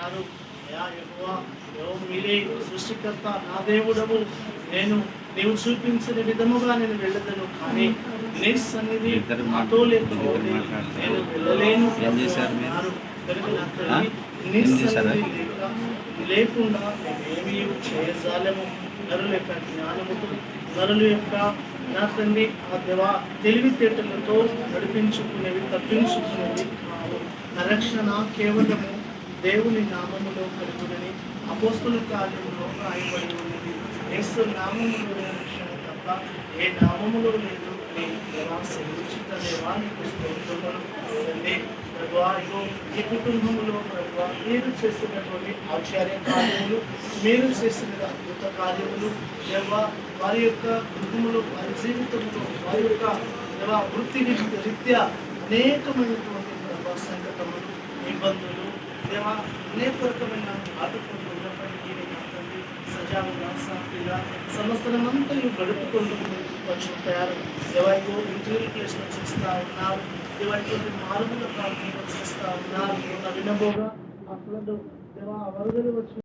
యెహోవా మీరే సృష్టికర్త నా దేవుడము నేను నీవు చూపించిన విధముగా నేను వెళ్ళదను కానీ నీ సన్నిధి లేకపోతే. నేను వెళ్ళలేను? అన్నారు. నా? సన్నిధి లేక లేకుండా మేమేమీ చేయజాలము నరుల యొక్క జ్ఞానముతో నరుల యొక్క నా తండ్రి ఆ దేవా తెలివితేటలతో నడిపించుకునేవి తప్పించుకునేవి కావు నా రక్షణ కేవలము దేవుని నామములో కలుగునని అపోస్తుల కార్యంలో రాయబడి ఉన్నది. యేసు నామములో రక్షణ తప్ప ఏ నామములో లేదు. అని దేవా సెలవుచిత దేవా నీకు స్తోత్రములు తండ్రి ప్రభువా ఇగో ఈ కుటుంబంలో మీరు చేసినటువంటి ఆచార్య కార్యములు మీరు చేసిన అద్భుత కార్యములు దేవా వారి యొక్క కుటుంబంలో వారి జీవితంలో వారి యొక్క దేవా వృత్తి రీత్యా అనేకమైనటువంటి ప్రభా సంఘటనలు ఇబ్బందులు దేవా అనేక రకమైన ఉన్నప్పటికీ తండ్రి సజావుగా సాఫీగా సంవత్సరమంతా గడుపుకుంటూ కొంచెం తయారు. దేవాయిగో ఇంటర్వ్యూ ప్లేస్లో చేస్తూ ఉన్నారు దేవాయిటువంటి మారుమూల ప్రాంతంలో చేస్తూ ఉన్నారు వినబోగా అప్పుడు దేవా వరదలు వచ్చి